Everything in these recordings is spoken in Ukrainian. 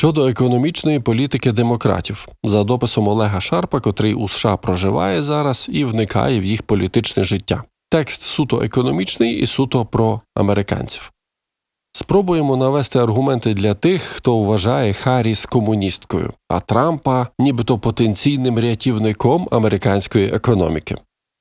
Щодо економічної політики демократів, за дописом Олега Шарпа, котрий у США проживає зараз і вникає в їх політичне життя. Текст суто економічний і суто про американців. Спробуємо навести аргументи для тих, хто вважає Харріс комуністкою, а Трампа нібито потенційним рятівником американської економіки.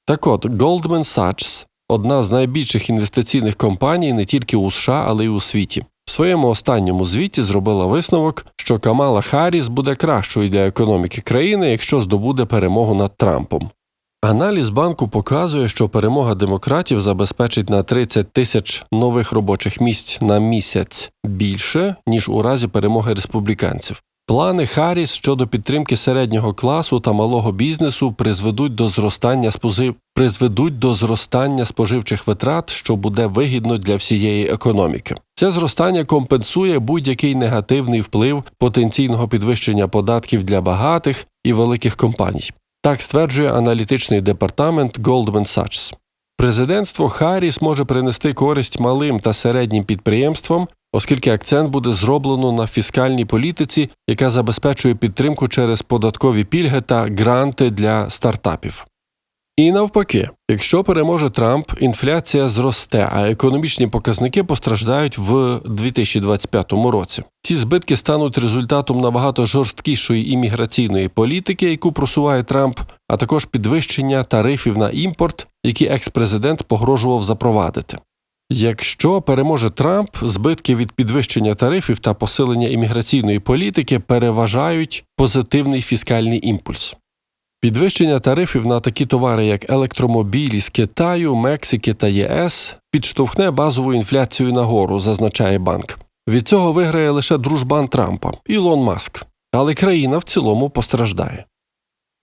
Так от, Goldman Sachs – одна з найбільших інвестиційних компаній не тільки у США, але й у світі. В своєму останньому звіті зробила висновок, що Камала Харріс буде кращою для економіки країни, якщо здобуде перемогу над Трампом. Аналіз банку показує, що перемога демократів забезпечить на 30 тисяч нових робочих місць на місяць більше, ніж у разі перемоги республіканців. Плани Харріс щодо підтримки середнього класу та малого бізнесу призведуть до зростання спожив... призведуть до зростання споживчих витрат, що буде вигідно для всієї економіки. Це зростання компенсує будь-який негативний вплив потенційного підвищення податків для багатих і великих компаній. Так стверджує аналітичний департамент Goldman Sachs. Президентство Харріс може принести користь малим та середнім підприємствам, оскільки акцент буде зроблено на фіскальній політиці, яка забезпечує підтримку через податкові пільги та гранти для стартапів. І навпаки, якщо переможе Трамп, інфляція зросте, а економічні показники постраждають в 2025 році. Ці збитки стануть результатом набагато жорсткішої імміграційної політики, яку просуває Трамп, а також підвищення тарифів на імпорт, які екс-президент погрожував запровадити. Якщо переможе Трамп, збитки від підвищення тарифів та посилення імміграційної політики переважають позитивний фіскальний імпульс. Підвищення тарифів на такі товари, як електромобілі з Китаю, Мексики та ЄС, підштовхне базову інфляцію нагору, зазначає банк. Від цього виграє лише дружбан Трампа Ілон Маск, але країна в цілому постраждає.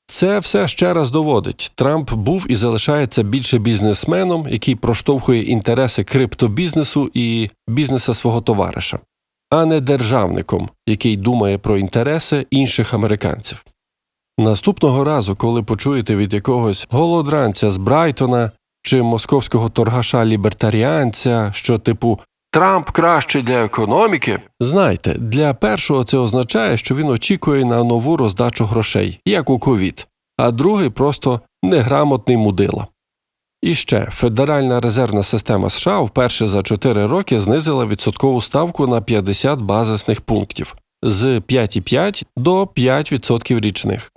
Це все ще раз доводить. Трамп був і залишається більше бізнесменом, який проштовхує інтереси криптобізнесу і бізнеса свого товариша, а не державником, який думає про інтереси інших американців. Наступного разу, коли почуєте від якогось голодранця з Брайтона чи московського торгаша лібертаріанця, що типу Трамп кращий для економіки, знайте, для першого це означає, що він очікує на нову роздачу грошей, як у ковід, а другий просто неграмотний мудила. І ще Федеральна резервна система США вперше за 4 роки знизила відсоткову ставку на 50 базисних пунктів з 5,5 до 5% річних.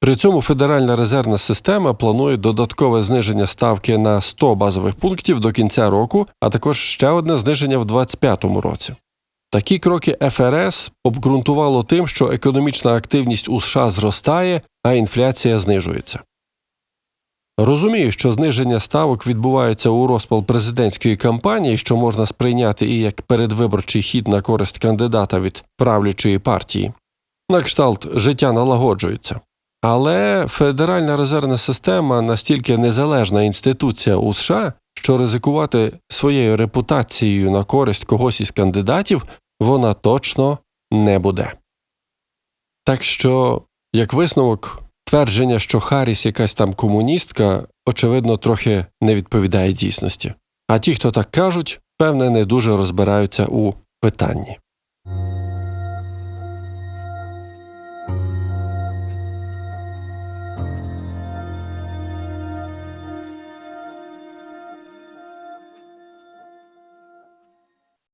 При цьому Федеральна резервна система планує додаткове зниження ставки на 100 базових пунктів до кінця року, а також ще одне зниження в 2025 році. Такі кроки ФРС обґрунтувало тим, що економічна активність у США зростає, а інфляція знижується. Розумію, що зниження ставок відбувається у розпал президентської кампанії, що можна сприйняти і як передвиборчий хід на користь кандидата від правлячої партії. На кшталт життя налагоджується. Але Федеральна резервна система настільки незалежна інституція у США, що ризикувати своєю репутацією на користь когось із кандидатів вона точно не буде. Так що, як висновок, твердження, що Харріс якась там комуністка, очевидно, трохи не відповідає дійсності. А ті, хто так кажуть, певне, не дуже розбираються у питанні.